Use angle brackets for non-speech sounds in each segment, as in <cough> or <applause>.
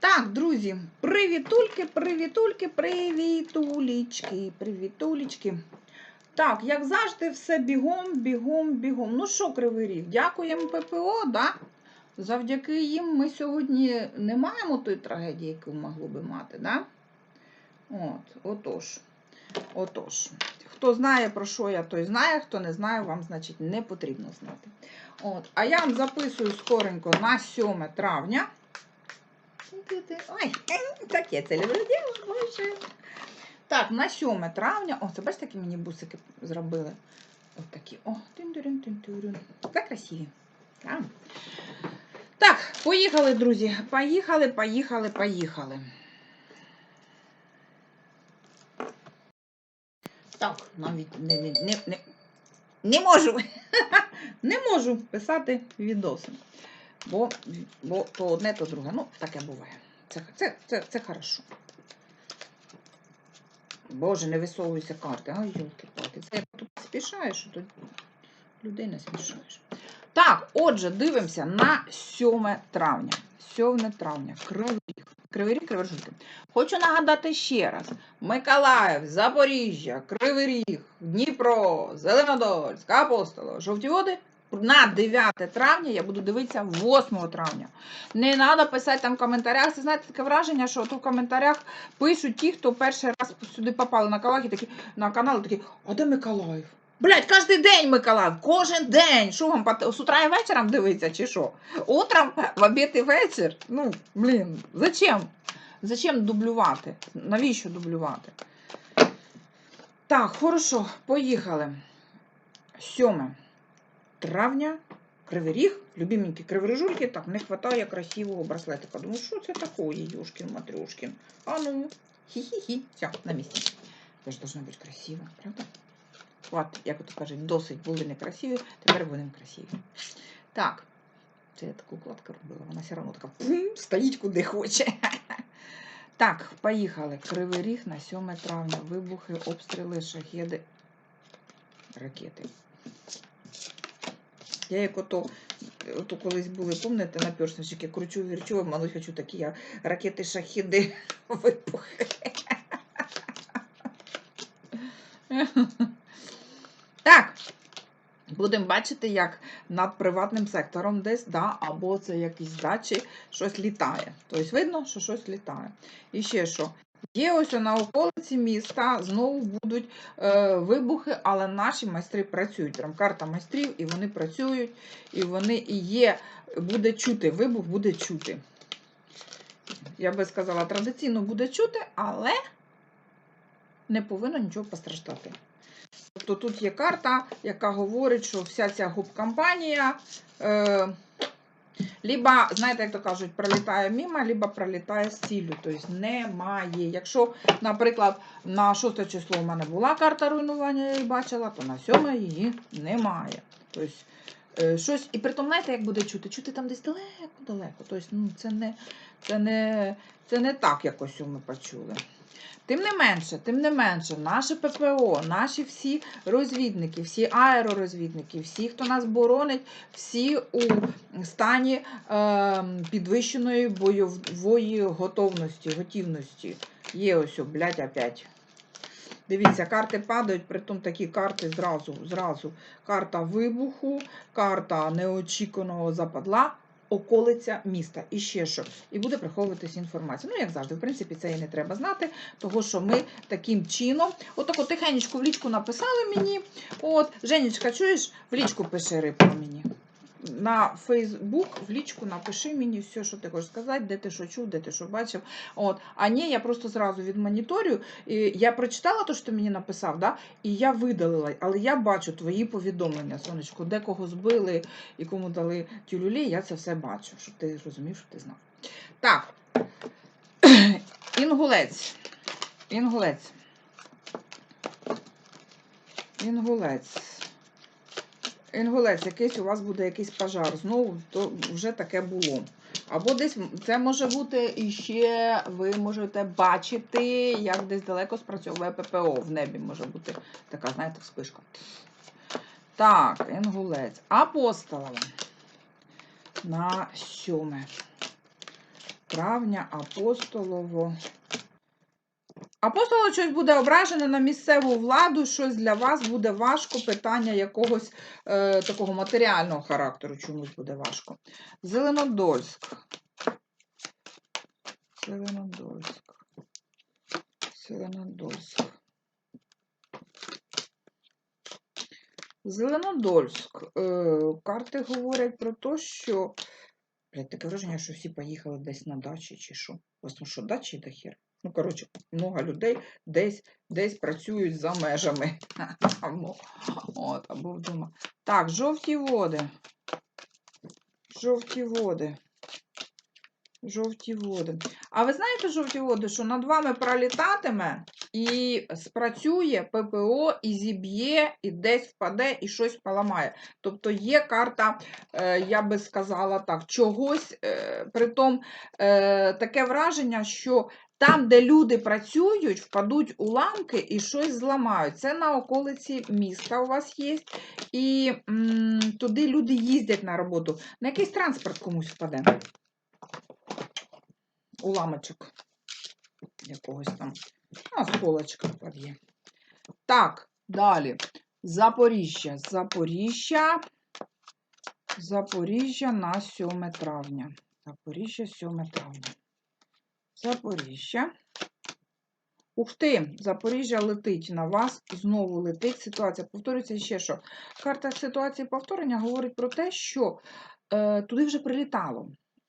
Так, друзі, привітульки, привітульки, привітулічки, привітулічки. Так, як завжди, все бігом, бігом, бігом. Ну що, Кривий Ріг, дякуємо ППО, да? Завдяки їм ми сьогодні не маємо тої трагедії, яку могли би мати, да? От, отож. Отож. Хто знає, про що я, той знає, хто не знає, вам, значить, не потрібно знати. От. А я вам записую скоренько на 7 травня. Ой, <laughs> таке це люблю діло, боже. Так, на 7 травня. О, це бачите, такі мені бусики зробили. Ось такі. О, тин-дюрин, тин-дюрин. Це красиві. Так. так, поїхали, друзі. Поїхали, поїхали, поїхали. Так, навіть не, не, не, не, не можу. <laughs> не можу писати відоси. Бо, бо то одне, то друге. Ну, таке буває. Це, це, це, це хорошо. Боже, не висовуються карти. Ай, йолки-палки. Це як тут спішаєш, тут людей не спішаєш. Так, отже, дивимося на 7 травня. 7 травня. Кривий. Кривий ріг, Кривий Ріг. Хочу нагадати ще раз: Миколаїв, Запоріжжя, Кривий Ріг, Дніпро, Зеленодольськ, Апостоло, Жовті Води. На 9 травня я буду дивитися 8 травня. Не треба писати там в коментарях. Це знаєте таке враження, що тут в коментарях пишуть ті, хто перший раз сюди попали на канал, такі на канал, такі, а де Миколаїв? Блять, кожен день Миколаїв, кожен день. Що вам з утра і вечором дивиться, чи що? Утром, в обід і вечір. Ну, блін, зачем? Зачем дублювати? Навіщо дублювати? Так, хорошо, поїхали. 7 травня. Кривий ріг, любименькі криворіжульки, так, не вистачає красивого браслетика. Думаю, що це таке, Юшкін, Матрюшкін? А ну, хі-хі-хі. Все, на місці. Це ж должно бути красиво, правда? Хватить, як ото кажуть, досить були некрасиві, тепер будемо красиві. Так, це я таку укладку робила, вона все одно така пум, стоїть куди хоче. Так, поїхали. Кривий ріг на 7 травня. Вибухи, обстріли, шахеди, ракети. Я як ото, ото колись були, пам'ятаєте, на перснички, кручу, вірчу, мало хочу такі я, ракети, шахіди, <laughs> вибухи. Так, будемо бачити, як над приватним сектором десь, да, або це якісь дачі, щось літає. Тобто видно, що щось літає. І ще що. Є ось на околиці міста знову будуть е, вибухи, але наші майстри працюють. Там карта майстрів, і вони працюють, і вони і є, буде чути, вибух буде чути. Я би сказала, традиційно буде чути, але не повинно нічого постраждати. Тобто тут є карта, яка говорить, що вся ця губ-кампанія. Е, Либо, знаєте, як то кажуть, пролітає мимо, либо пролітає з ціллю. Тобто немає. Якщо, наприклад, на 6 число у мене була карта руйнування, я її бачила, то на 7 її немає. Тобто, е, щось, і при тому, знаєте, як буде чути? Чути там десь далеко-далеко. Тобто, ну, це, не, це, не, це не так, якось ми почули. Тим не менше, тим не менше, наше ППО, наші всі розвідники, всі аеророзвідники, всі, хто нас боронить, всі у стані е, підвищеної бойової готовності, готівності. Є ось, блядь, опять. Дивіться, карти падають, притом такі карти зразу, зразу. Карта вибуху, карта неочікуваного западла, околиця міста. І ще що. І буде приховуватись інформація. Ну, як завжди, в принципі, це і не треба знати, того що ми таким чином, отако тихенечко в лічку написали мені. От, Женечка, чуєш, в лічку пиши рибку мені. На Фейсбук в лічку напиши мені все, що ти хочеш сказати, де ти що чув, де ти що бачив. От. А ні, я просто зразу відмоніторю. І я прочитала те, що ти мені написав, да? і я видалила, але я бачу твої повідомлення, сонечко, де кого збили і кому дали тюлюлі, я це все бачу, щоб ти розумів, щоб ти знав. Так. Інгулець. Інгулець. Інгулець. Інгулець, якийсь у вас буде якийсь пожар. Знову то вже таке було. Або десь це може бути і ще ви можете бачити, як десь далеко спрацьовує ППО. В небі може бути така, знаєте, вспишка. Так, інгулець. Апостолова. На сьоме. травня апостолово. Апостоло щось буде ображене на місцеву владу, щось для вас буде важко, питання якогось е, такого матеріального характеру чомусь буде важко. Зеленодольськ. Зеленодольськ. Зеленодольськ. Зеленодольськ. Е, карти говорять про те, що. Блядь, таке враження, що всі поїхали десь на дачі чи що. У там що, дачі до хер? Ну, коротше, много людей десь, десь працюють за межами. <laughs> Або, от, або вдома. Так, жовті води. Жовті води. Жовті води. А ви знаєте, жовті води, що над вами пролітатиме і спрацює ППО, і зіб'є, і десь впаде, і щось поламає. Тобто є карта, е, я би сказала так, чогось, е, притом е, таке враження, що там, де люди працюють, впадуть уламки і щось зламають. Це на околиці міста у вас є. І м, туди люди їздять на роботу. На якийсь транспорт комусь впаде. Уламочок якогось там. А, сколочка впаде. Так, далі. Запоріжжя. Запоріжжя. Запоріжжя на 7 травня. Запоріжжя 7 травня. Запоріжжя. Ух ти, Запоріжжя летить на вас, знову летить. Ситуація повторюється ще що. Карта ситуації повторення говорить про те, що е, туди вже прилітало.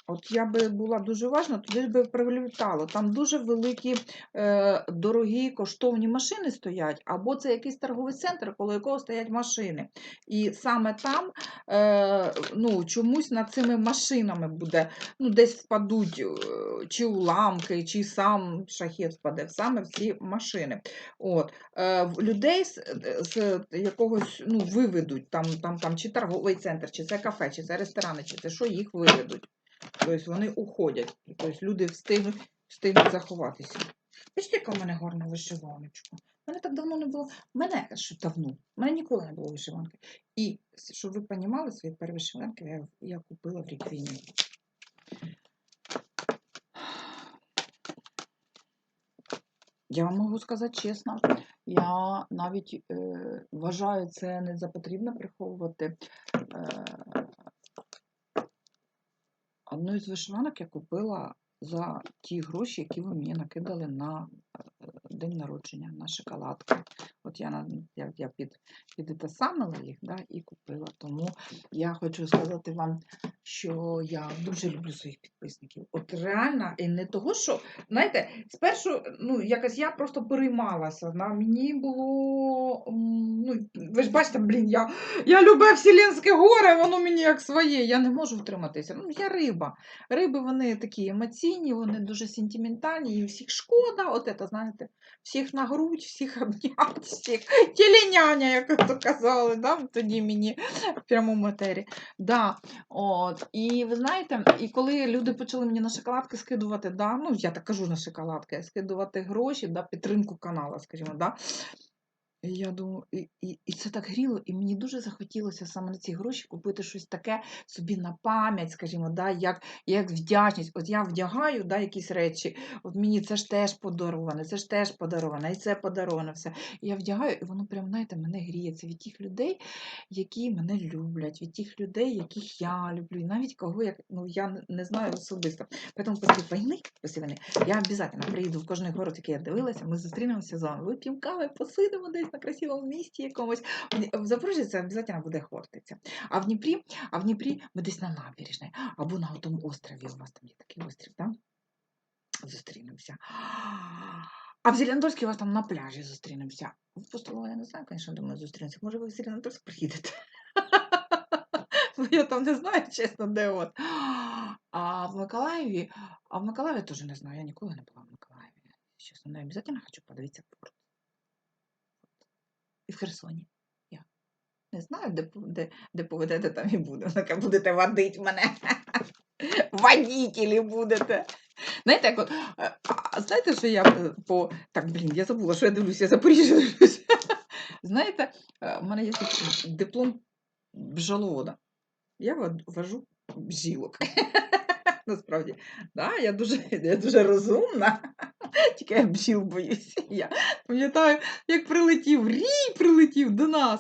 От я би була дуже уважна, туди би прилітало. Там дуже великі, е, дорогі, коштовні машини стоять, або це якийсь торговий центр, коло якого стоять машини. І саме там е, ну, чомусь над цими машинами буде, ну, десь впадуть е, чи уламки, чи сам шахет впаде, саме в ці машини. От. Е, людей з, з якогось ну, виведуть, там, там, там, чи торговий центр, чи це кафе, чи це ресторани, чи це що їх виведуть. Тобто вони уходять. Тобто люди встигнуть, встигнуть заховатися. Бачите, яка в мене гарна вишиваночка. У мене так давно не було. Мене що давно, у мене ніколи не було вишиванки. І щоб ви розуміли, свої перші вишиванки я, я купила в рік війни. Я вам можу сказати чесно, я навіть е, вважаю це не за потрібно приховувати. Е, одну із вишиванок я купила за ті гроші, які ви мені накидали на е, день народження, на шоколадку. От я, я, я під, підтасамила їх да, і купила. Тому я хочу сказати вам, що я дуже люблю своїх підписників. От реально, і не того, що, знаєте, спершу, ну, якось я просто переймалася. На мені було. Ну, ви ж бачите, блін, я, я люблю Вселенське горе, воно мені як своє. Я не можу втриматися. Ну, я риба. Риби вони такі емоційні, вони дуже сентиментальні, їм всіх шкода, от це, знаєте, всіх на грудь, всіх обняти, всіх тіліняня, як то казали, да? тоді мені в прямому матері. Да. От. І ви знаєте, і коли люди почали мені на шоколадки скидувати, да, ну я так кажу на шоколадки, скидувати гроші, да, підтримку каналу, скажімо, да, я думаю, і, і, і це так гріло, і мені дуже захотілося саме на ці гроші купити щось таке собі на пам'ять, скажімо, да, як, як вдячність. От я вдягаю да, якісь речі, от мені це ж теж подароване, це ж теж подароване, і це подароване все. І я вдягаю, і воно прям, знаєте, мене гріється від тих людей, які мене люблять, від тих людей, яких я люблю, і навіть кого я, ну, я не знаю особисто. Тому після війни, після війни, я обов'язково приїду в кожний город, який я дивилася, ми зустрінемося з вами, вип'ємо кави, посидимо десь на красивому місті якомусь. В Запоріжжі це обов'язково буде Хортиця. А в Дніпрі, а в Дніпрі ми десь на набережній, або на тому острові, у вас там є такий острів, так? Зустрінемося. А в Зеленодольській у вас там на пляжі зустрінемося. В Постолово я не знаю, звісно, думаю, зустрінемося. Може, ви в Зеленодольськ приїдете? <laughs> Я там не знаю, чесно, де от. А в Миколаєві, а в Миколаєві теж не знаю, я ніколи не була в Миколаєві. Чесно, не обов'язково хочу подивитися порт. І в Херсоні. Я не знаю, де, де, де поведете, там і буду. Таке будете водити мене. <laughs> Водітелі будете. Знаєте, як от, е, знаєте, що я е, по. Так, блін, я забула, що я дивлюся, я Запоріжжя дивлюся. <laughs> Знаєте, е, у мене є диплом бджоловода. Я вожу бжілок. <laughs> насправді. Да, я дуже, я дуже розумна, <laughs> тільки я бджіл боюся. <laughs> Я пам'ятаю, як прилетів рій, прилетів до нас.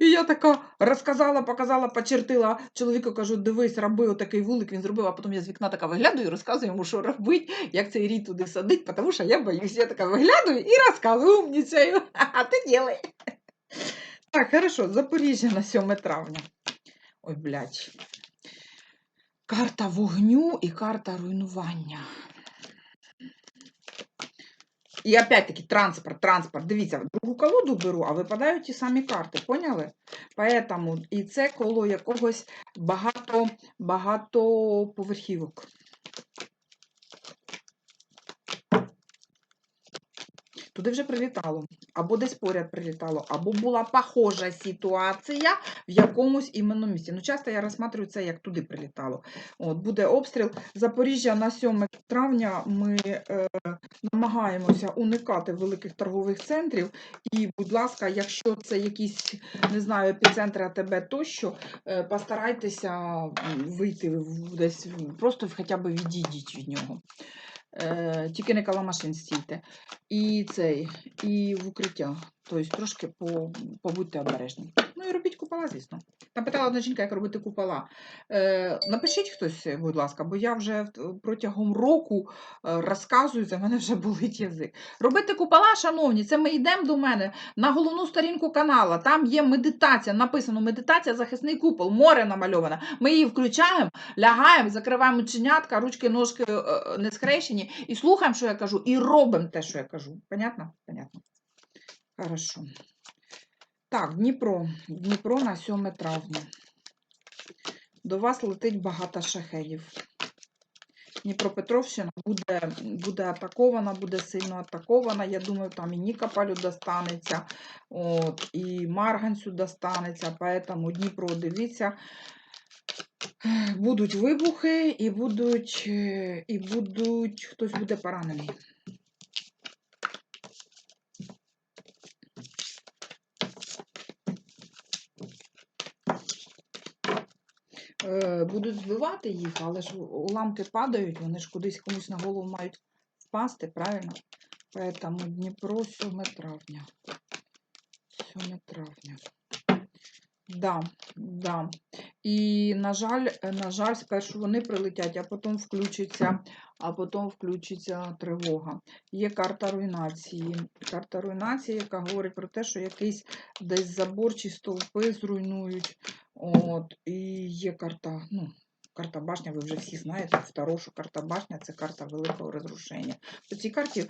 І я така розказала, показала, почертила. Чоловіку кажу, дивись, роби отакий вулик, він зробив, а потім я з вікна така виглядаю і розказую йому, що робити, як цей рій туди садить, тому що я боюсь. Я така виглядаю і розказую, умнічаю. <laughs> А ти ділай. Так, хорошо, Запоріжжя на 7 травня. Ой, блядь. Карта вогню і карта руйнування. І опять-таки транспорт, транспорт. Дивіться, другу колоду беру, а випадають ті самі карти, поняли? Поэтому і це коло якогось багато, багато поверхівок. Туди вже прилітало, або десь поряд прилітало, або була похожа ситуація в якомусь іменному місці. Ну, часто я розсматриваю це, як туди прилітало. От, буде обстріл. Запоріжжя на 7 травня ми е, намагаємося уникати великих торгових центрів. І, будь ласка, якщо це якісь, не знаю, епіцентри АТБ тощо, е, постарайтеся вийти десь, просто хоча б відійдіть від нього. Е, тільки не коло машин стійте. І цей, і в укриття. Тобто трошки по, побудьте обережні. Ну і робіть купола, звісно. Там питала одна жінка, як робити купола. Е, напишіть хтось, будь ласка, бо я вже протягом року е, розказую, за мене вже болить язик. Робити купола, шановні, це ми йдемо до мене на головну сторінку канала. Там є медитація, написано медитація, захисний купол, море намальоване. Ми її включаємо, лягаємо, закриваємо чинятка, ручки, ножки е, е, не схрещені, і слухаємо, що я кажу, і робимо те, що я кажу. Понятно? Понятно. Хорошо. Так, Дніпро. Дніпро на 7 травня. До вас летить багато шахедів. Дніпропетровщина буде, буде атакована, буде сильно атакована. Я думаю, там і Нікопалю достанеться, от, і Марганцю достанеться. Поэтому Дніпро, дивіться, будуть вибухи і будуть, і будуть, хтось буде поранений. Будуть збивати їх, але ж уламки падають, вони ж кудись комусь на голову мають впасти, правильно? Поэтому Дніпро 7 травня. 7 травня. Да, да. І, на жаль, е, на жаль, спершу вони прилетять, а потім включиться, а потім включиться тривога. Є карта руйнації. Карта руйнації, яка говорить про те, що якийсь десь забор чи стовпи зруйнують. От, і є карта, ну, карта башня, ви вже всі знаєте, второ, що карта башня це карта великого розрушення. По цій карті,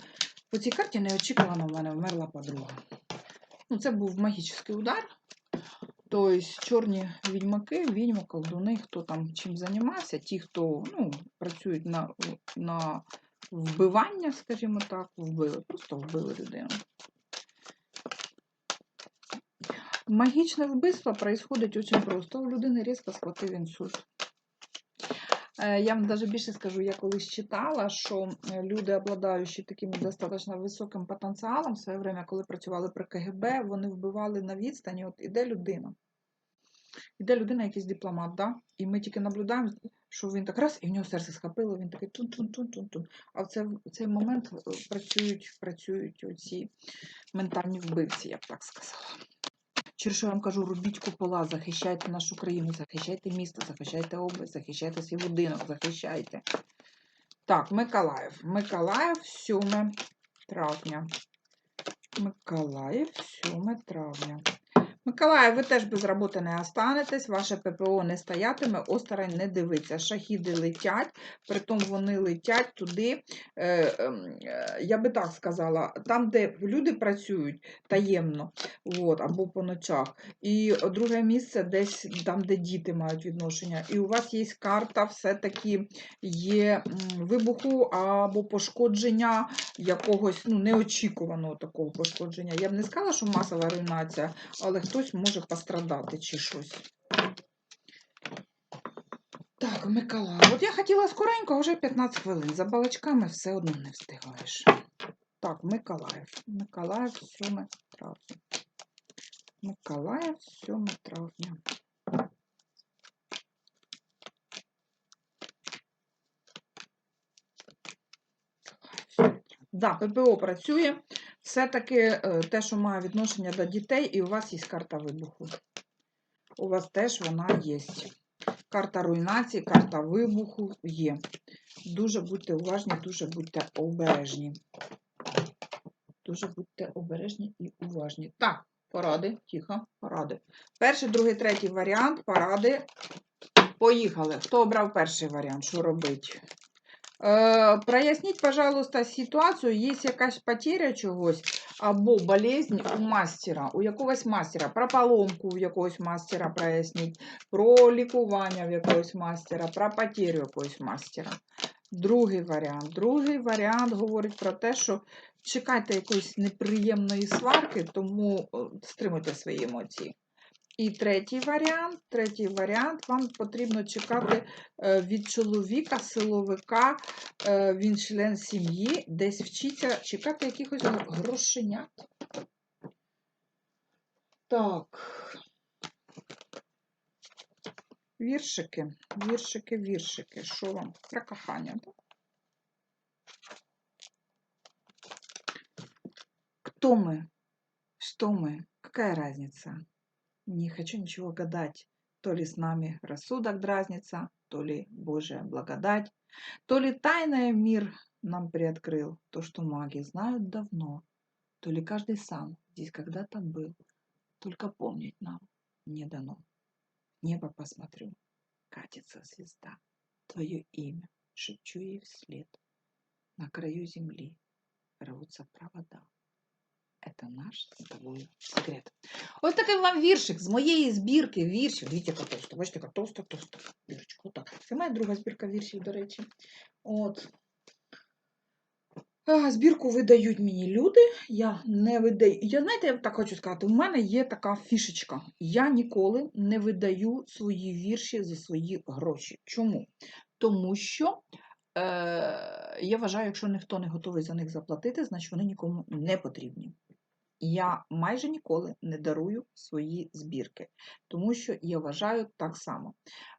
по цій карті неочікувано в мене вмерла подруга. Ну, це був магічний удар. Тобто чорні відьмаки, відьми, колдуни, хто там чим займався, ті, хто ну, працюють на, на вбивання, скажімо так, вбили, просто вбили людину. Магічне вбивство происходить очень просто. У людини різко схватив інсульт. Е, Я вам навіть більше скажу, я колись читала, що е, люди, обладаючи таким достатньо високим потенціалом, в своє время, коли працювали при КГБ, вони вбивали на відстані. От іде людина. Іде людина, якийсь дипломат, да? і ми тільки наблюдаємо, що він так раз, і в нього серце схопило, він такий тун-тун-тун-тун-тун. А в цей, в цей момент е, працюють, працюють оці ментальні вбивці, я б так сказала. Через що я вам кажу, робіть купола, захищайте нашу країну, захищайте місто, захищайте область, захищайте свій будинок, захищайте. Так, Миколаїв. Миколаїв 7 травня. Миколаїв 7 травня. Миколаїв, ви теж без роботи не останетесь, ваше ППО не стоятиме, осторонь не дивиться. Шахіди летять, притом вони летять туди, е, ем, е, я би так сказала, там, де люди працюють таємно, от, або по ночах. І друге місце десь там, де діти мають відношення. І у вас є карта, все-таки є вибуху або пошкодження якогось ну, неочікуваного такого пошкодження. Я б не сказала, що масова руйнація, але хтось може пострадати чи щось. Так, Микола. От я хотіла скоренько, а вже 15 хвилин. За балачками все одно не встигаєш. Так, Миколаїв. Миколаїв 7 травня. Миколаїв 7 травня. Так, да, ППО працює. Все-таки е, те, що має відношення до дітей, і у вас є карта вибуху. У вас теж вона є. Карта руйнації, карта вибуху є. Дуже будьте уважні, дуже будьте обережні. Дуже будьте обережні і уважні. Так, поради, тихо, поради. Перший, другий, третій варіант, поради. Поїхали. Хто обрав перший варіант? Що робить? Е, проясніть, пожалуйста, ситуацію. Є якась потеря чогось або болезнь у мастера, у якогось мастера, про поломку у якогось мастера проясніть, про лікування в якогось мастера, про потерю якогось мастера. Другий варіант. Другий варіант говорить про те, що чекайте якоїсь неприємної сварки, тому е, стримуйте свої емоції. І третій варіант, третій варіант, вам потрібно чекати е, від чоловіка, силовика, е, він член сім'ї, десь вчиться чекати якихось грошенят. Так. Віршики, віршики, віршики. Що вам? Про кохання, так? Кто мы? Что мы? Какая разница? Не хочу ничего гадать. То ли с нами рассудок дразнится, то ли Божья благодать, то ли тайное мир нам приоткрыл, то, что маги знают давно, то ли каждый сам здесь когда-то был, только помнить нам не дано. Небо посмотрю, катится звезда, твое имя шепчу ей вслед. На краю земли рвутся провода. Это наш з тобою секрет. Ось такий вам віршик з моєї збірки віршів. Дивіться, яка товста. Бачите, яка товста, товста збірочка. Отак. Це моя друга збірка віршів, до речі. От. Збірку видають мені люди. Я не видаю. Я знаєте, я так хочу сказати, у мене є така фішечка. Я ніколи не видаю свої вірші за свої гроші. Чому? Тому що е, я вважаю, якщо ніхто не готовий за них заплатити, значить вони нікому не потрібні. Я майже ніколи не дарую свої збірки, тому що я вважаю так само.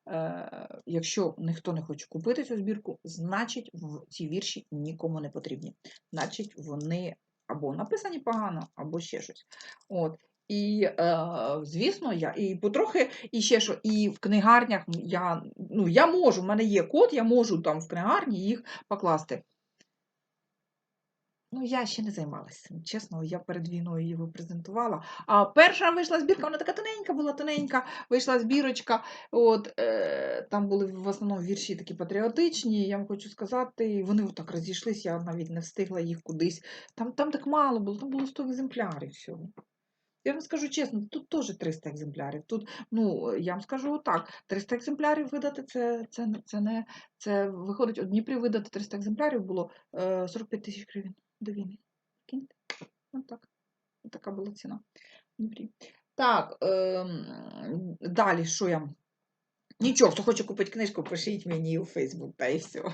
Е, якщо ніхто не хоче купити цю збірку, значить в ці вірші нікому не потрібні. Значить, вони або написані погано, або ще щось. От. І, е, звісно, я і потрохи, і ще що, і в книгарнях я, ну, я можу, в мене є код, я можу там в книгарні їх покласти. Ну, я ще не займалася цим, чесно, я перед війною його презентувала. А перша вийшла збірка, вона така тоненька була, тоненька, вийшла збірочка. От, е, Там були в основному вірші такі патріотичні, я вам хочу сказати, вони отак розійшлись, я навіть не встигла їх кудись. Там, там так мало було, там було 100 екземплярів всього. Я вам скажу чесно, тут теж 300 екземплярів. Тут, ну, я вам скажу так, 300 екземплярів видати, це, це, це не це виходить, у Дніпрі видати 300 екземплярів було е, 45 тисяч гривень до війни. Прикиньте? Ось так. Ось така була ціна в. Так, ем, далі, що я? Нічого, хто хоче купити книжку, пишіть мені у Фейсбук, та і все. <laughs>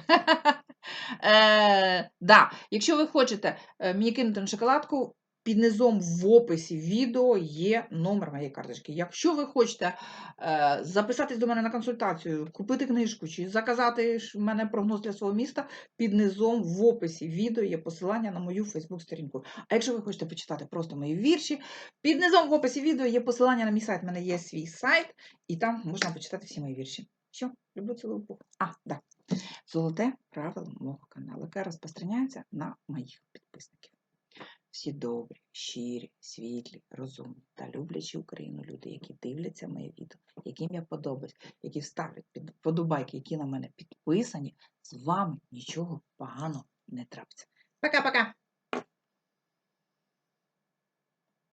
Е, да, якщо ви хочете е, мені кинути на шоколадку, під низом в описі відео є номер моєї карточки. Якщо ви хочете е, записатись до мене на консультацію, купити книжку чи заказати в мене прогноз для свого міста, під низом в описі відео є посилання на мою Фейсбук-сторінку. А якщо ви хочете почитати просто мої вірші, під низом в описі відео є посилання на мій сайт. У мене є свій сайт, і там можна почитати всі мої вірші. Все, люблю цілую Бог. А, да. Золоте правило мого каналу, яке розпространяється на моїх підписників. Всі добрі, щирі, світлі, розумні та люблячі Україну люди, які дивляться моє відео, яким я подобаюсь, які ставлять під подобайки, які на мене підписані, з вами нічого поганого не трапиться. Пока-пока!